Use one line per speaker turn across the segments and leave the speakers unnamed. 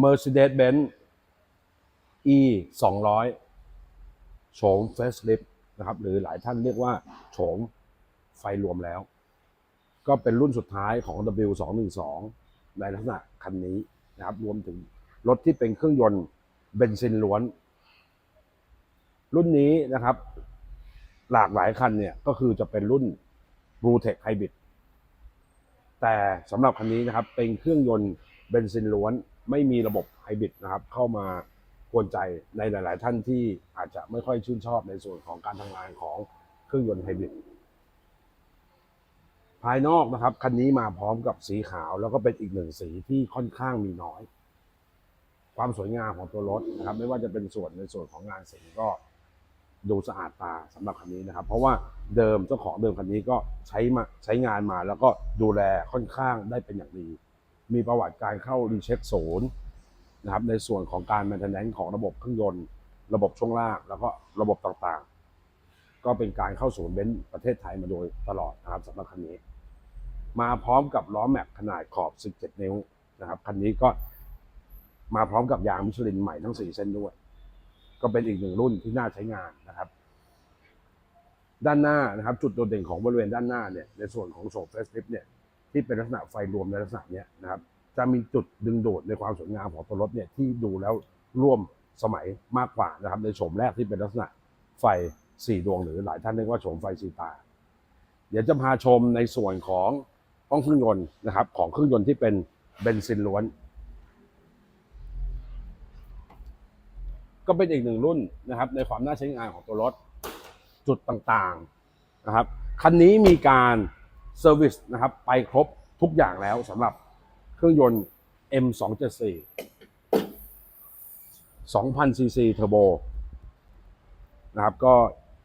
Mercedes-Benz E 200โฉม Facelift นะครับ หรือหลายท่านเรียกว่าโฉมไฟรวมแล้ว ก็เป็นรุ่นสุดท้ายของ W 2 1 2 ในลักษณะคันนี้นะครับ รวมถึงรถที่เป็นเครื่องยนต์เบนซินล้วน รุ่นนี้นะครับ หลากหลายคันเนี่ย ก็คือจะเป็นรุ่น Blue Tech Hybrid แต่สำหรับคันนี้นะครับเป็นเครื่องยนต์ เบนซินล้วนไม่มีระบบไฮบริดนะครับเข้ามากวนใจในหลาย ๆ ท่านที่อาจจะไม่ค่อยชื่นชอบในส่วนของการทำงานของเครื่องยนต์ไฮบริดภายนอกนะครับคันนี้มาพร้อมกับสีขาว แล้วก็เป็นอีกหนึ่งสีที่ค่อนข้างมีน้อย ความสวยงามของตัวรถนะครับ ไม่ว่าจะเป็นส่วนในส่วนของงานสีก็ดูสะอาดตาสำหรับคันนี้นะครับ เพราะว่าเดิมเจ้าของเดิมคันนี้ก็ใช้มาใช้งานมาแล้วก็ดูแลค่อนข้างได้เป็นอย่างดี มีประวัติการเข้ารีเช็คศูนย์นะครับในส่วนของการ m ม i n t e n a n c e ของระบบเครื่องยนต์ ระบบช่วงล่าง แล้วก็ระบบต่างๆ ก็เป็นการเข้าศูนย์เบนซ์ประเทศไทยมาโดยตลอดนะครับสำหรับคันนี้ มาพร้อมกับล้อแม็กขนาดขอบ 17 นิ้วนะครับคันนี้ก็มาพร้อมกับยางมิชลินใหม่ทั้ง 4 เส้นด้วย ก็เป็นอีกหนึ่งรุ่นที่น่าใช้งานนะครับ ด้านหน้านะครับ จุดโดดเด่นของบริเวณด้านหน้าเนี่ยในส่วนของโชว์เฟสลิฟเนี่ย ที่เป็นลักษณะไฟรวมในลักษณะนี้นะครับ จะมีจุดดึงโดดในความสวยงามของตัวรถเนี่ยที่ดูแล้วร่วมสมัยมากกว่านะครับ ในโฉมแรกที่เป็นลักษณะไฟสี่ดวงหรือหลายท่านเรียกว่าโฉมไฟสีตา เดี๋ยวจะพาชมในส่วนของห้องเครื่องยนต์นะครับ ของเครื่องยนต์ที่เป็นเบนซินล้วน ก็เป็นอีกหนึ่งรุ่นนะครับ ในความน่าใช้งานของตัวรถจุดต่างๆนะครับคันนี้มีการ เซอร์วิสนะครับไปครบทุกอย่างแล้วสำหรับเครื่องยนต์ M274 2,000ซีซีเทอร์โบนะครับก็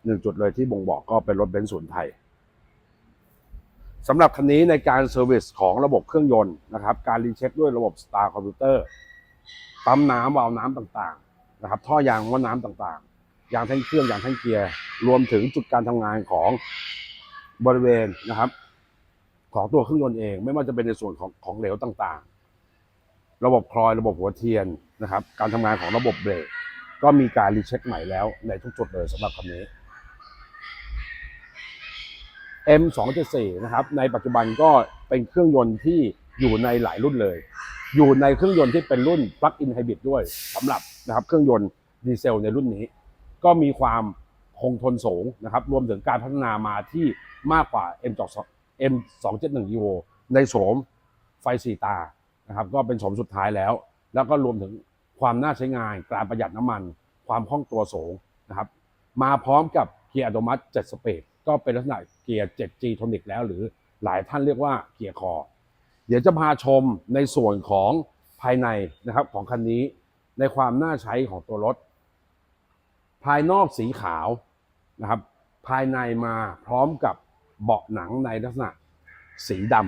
หนึ่งจุดเลยที่บ่งบอกก็เป็นรถเบนซ์ศูนย์ไทยสำหรับคันนี้ในการเซอร์วิสของระบบเครื่องยนต์นะครับ การรีเช็คด้วยระบบ Star Computer ปั๊มน้ำวาล์วน้ำต่างๆนะครับ ท่อยางว่าน้ำต่างๆ ยางแท่งเครื่องยางแท่งเกียร์ รวมถึงจุดการทำงานของบริเวณนะครับ ของตัวเครื่องยนต์เอง ไม่ว่าจะเป็นในส่วนของของเหลวต่างๆ ระบบคลอยระบบหัวเทียนนะครับ การทำงานของระบบเบรกก็มีการรีเช็คใหม่แล้วในทุกจุดเลยสำหรับคันนี้ M274 นะครับ ในปัจจุบันก็เป็นเครื่องยนต์ที่อยู่ในหลายรุ่นเลย อยู่ในเครื่องยนต์ที่เป็นรุ่น Plug-in Hybrid ด้วยสำหรับนะครับเครื่องยนต์ดีเซลในรุ่นนี้ ก็มีความคงทนสูงนะครับ รวมถึงการพัฒนามาที่มากกว่า M271 Evo ในโฉมไฟสีตานะครับก็เป็นโฉมสุดท้ายแล้ว แล้วก็รวมถึงความน่าใช้งาน การประหยัดน้ำมัน ความคล่องตัวสูงนะครับมาพร้อมกับเกียร์อัตโนมัติ 7 สปีดก็เป็นลักษณะเกียร์ 7G Tonic แล้ว หรือหลายท่านเรียกว่าเกียร์คอ เดี๋ยวจะพาชมในส่วนของภายในนะครับของคันนี้ในความน่าใช้ของตัวรถ ภายนอกสีขาวนะครับภายในมาพร้อมกับ เบาะหนังในลักษณะสีดำ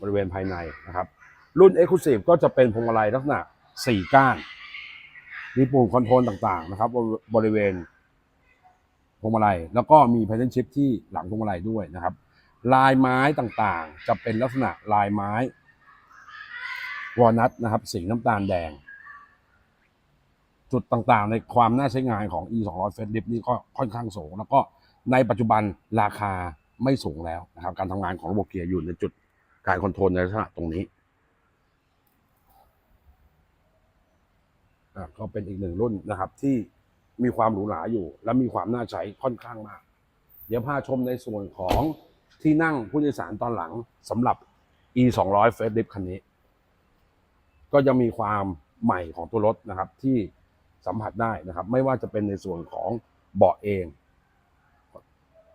บริเวณภายในนะครับ รุ่น Exclusive ก็จะเป็นพวงมาลัยลักษณะ 4 ก้าน มีปุ่มคอนโทรลต่างๆนะครับบริเวณพวงมาลัย แล้วก็มี pattern shift ที่หลังพวงมาลัยด้วยนะครับ ลายไม้ต่างๆ จะเป็นลักษณะลายไม้วอลนัทนะครับสีน้ำตาลแดง จุดต่างๆ ในความน่าใช้งานของ e 2 0 0 f a c e lift นี่ก็ค่อนข้างสูง แล้วก็ในปัจจุบันราคาไม่สูงแล้วนะครับ การทำงานของระบบเกียร์อยู่ในจุดการคอนโทรลในลักษณะตรงนี้อะก็เป็นอีกหนึ่งรุ่นนะครับ ที่มีความหรูหราอยู่ และมีความน่าใช้ค่อนข้างมาก เดี๋ยวพาชมในส่วนของที่นั่งผู้โดยสารตอนหลังสำหรับ e 2 0 0 f a c e lift คันนี้ ก็ยังมีความใหม่ของตัวรถนะครับ ที่ สัมผัสได้นะครับ ไม่ว่าจะเป็นในส่วนของเบาะเอง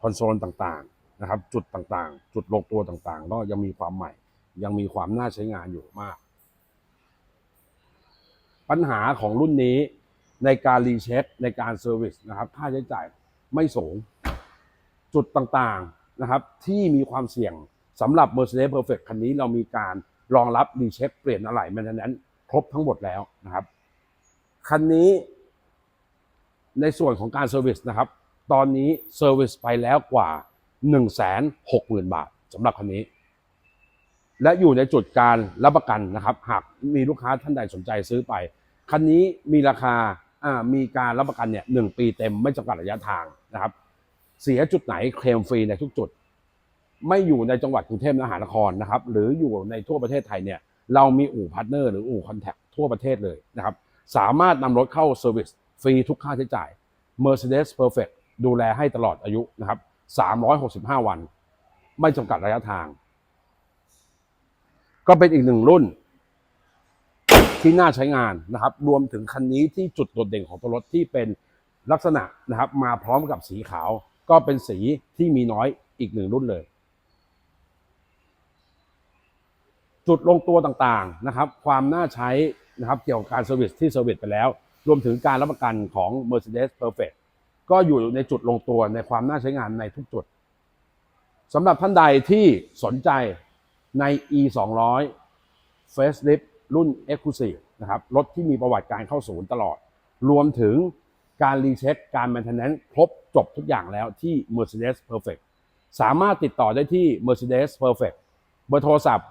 คอนโซลต่างๆนะครับ จุดต่างๆ จุดลงตัวต่างๆ ก็ยังมีความใหม่ ยังมีความน่าใช้งานอยู่มาก ปัญหาของรุ่นนี้ในการรีเช็คในการเซอร์วิสนะครับ ค่าใช้จ่ายไม่สูง จุดต่างๆนะครับ ที่มีความเสี่ยงสำหรับ Mercedes Perfect คันนี้เรามีการรองรับรีเช็คเปลี่ยนอะไหล่แมนเทนแนนครบทั้งหมดแล้วนะครับ คันนี้ในส่วนของการเซอร์วิสนะครับ ตอนนี้เซอร์วิสไปแล้วกว่า 1 6 0 0 0 0 บาทสำหรับคันนี้ และอยู่ในจุดการรับประกันนะครับ หากมีลูกค้าท่านใดสนใจซื้อไป คันนี้มีราคาอ่ามีการรับประกันเนี่ยหนึ่งปีเต็มไม่จำกัดระยะทางนะครับ เสียจุดไหนเคลมฟรีในทุกจุด ไม่อยู่ในจังหวัดกรุงเทพมหานครนะครับ หรืออยู่ในทั่วประเทศไทยเนี่ยเรามีอู่พาร์ทเนอร์หรืออู่คอนแทคทั่วประเทศเลยนะครับ สามารถนำรถเข้าเซอร์วิสฟรีทุกค่าใช้จ่าย Mercedes Perfect ดูแลให้ตลอดอายุนะครับ 365 วัน ไม่จำกัดระยะทาง ก็เป็นอีกหนึ่งรุ่น ที่น่าใช้งานนะครับ รวมถึงคันนี้ที่จุดโดดเด่นของตัวรถที่เป็นลักษณะนะครับ มาพร้อมกับสีขาว ก็เป็นสีที่มีน้อยอีกหนึ่งรุ่นเลย จุดลงตัวต่างๆนะครับ ความน่าใช้ นะครับเกี่ยวกับการเซอร์วิสที่เซอร์วิสไปแล้ว รวมถึงการรับประกันของ Mercedes Perfect ก็อยู่ในจุดลงตัวในความน่าใช้งานในทุกจุดสำหรับท่านใดที่สนใจใน e 2 0 0 Facelift รุ่น Exclusive นะครับรถที่มีประวัติการเข้าศูนย์ตลอด รวมถึงการรีเช็คการ maintenance ครบจบทุกอย่างแล้วที่ Mercedes Perfect สามารถติดต่อได้ที่ Mercedes Perfect เบอร์โทรศัพท์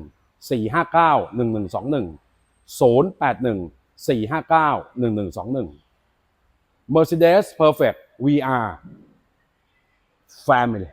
081 459 1121 081 459 1121 Mercedes Perfect VR Family